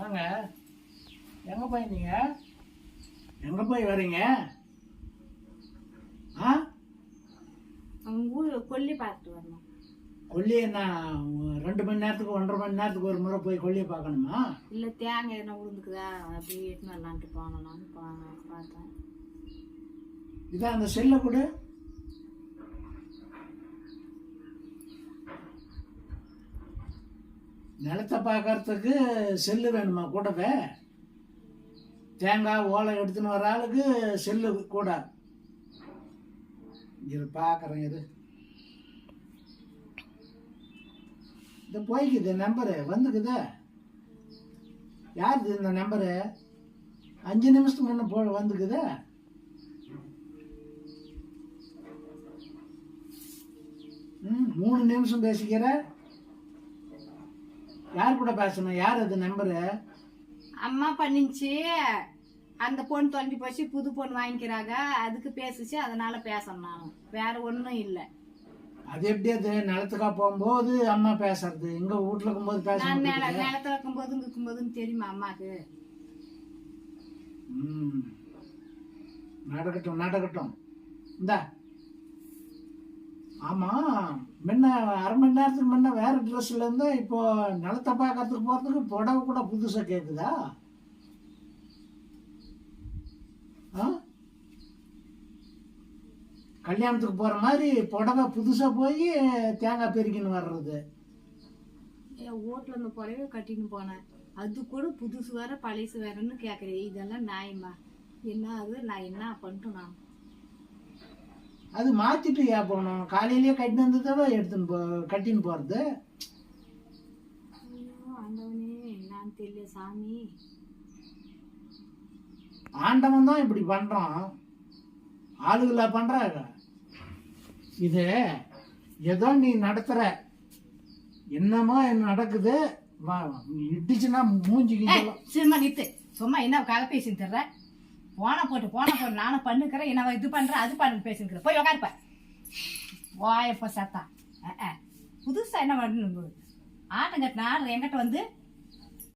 வாங்க. எங்க போய் நீங்க? எங்க போய் வரீங்க? ஆ? அவங்க ஊர் கொல்லி பார்த்துட்டு வரணும். கொல்லி என்ன ரெண்டு மணி நேரத்துக்கு ஒன்றரை மணி நேரத்துக்கு ஒரு முறை போய் கொல்லியை பார்க்கணுமா? இல்லை தேங்காய் எதனா விழுந்துக்குதா அப்படியே எட்டுன்னு வரலான்ட்டு போனலான்னு பா- பார்த்தேன். இதான் அந்த செல்லை கொடு. நிலத்தை பார்க்கறதுக்கு செல்லு வேணுமா கூடவே? தேங்காய் ஓலை எடுத்துன்னு வர ஆளுக்கு செல்லு கூட. இது பார்க்குறேன் இது இது போய்க்குது நம்பரு வந்துக்குது. யாருது இந்த நம்பரு? அஞ்சு நிமிஷத்துக்கு முன்ன போ வந்துக்குது. ம் மூணு நிமிஷம் பேசிக்கிறேன் யார் கூட பேசணும்? யார் அது நம்பரு அம்மா பண்ணிச்சு. அந்த பொண்ணு தொலைஞ்சு போச்சு. புது பொண்ணு வாங்கிக்கிறாங்க. அதுக்கு பேசுச்சு. அதனால பேசணும் நான் வேற ஒன்றும் இல்லை. அது எப்படி அது? நிலத்துக்கா போகும்போது அம்மா பேசுறது. இங்க வீட்டுல இருக்கும்போது பேச நான் நில. நிலத்துல இருக்கும்போதும் இருக்கும்போதும் தெரியுமா அம்மாக்கு? ம். நடக்கட்டும் நடக்கட்டும். இந்தா. ஆமா. முன்ன அரை மணி நேரத்துக்கு முன்ன வேற ட்ரெஸ்ல இருந்து இப்போ நிலத்தை பார்க்கறதுக்கு போறதுக்கு புடவை கூட புதுசா கேக்குதா? ஆ? கல்யாணத்துக்கு போற மாதிரி புடவை புதுசா போய் தேங்காய் பெருக்கின்னு வர்றது. என் அந்த புடவை கட்டின்னு போனேன். அது கூட புதுசு வேற பழசு வேறன்னு கேட்குறேன் இதெல்லாம் நியாயமா? என்ன அது? நான் என்ன பண்ணிட்டு நான்? அது மாத்திட்டு ஏன் போகணும்? காலையிலேயே கட்டின்னு வந்ததோட எடுத்துன்னு போ கட்டின்னு ஐயோ ஆண்டவனே தான் இப்படி பண்றான். ஆளுகளா பண்றாங்க இது ஏதோ நீ நடத்துற. என்னமோ நடக்குது. வா- இடிச்சுன்னா மூஞ்சிக்கு. சும்மா நித்து. சும்மா என்ன பேசின்னு தர்ற? போன போட்டு போன போட்டு நானும் பண்ணுக்கிறேன் என்ன இது பண்றேன் அது பண்ணு பேசிக்கிறேன் போய் உட்காருப்ப வாயப்ப சத்தா. அஹ், புதுசா என்ன பண்ணு ஆட்டம் கட்டின ஆடு என்கிட்ட வந்து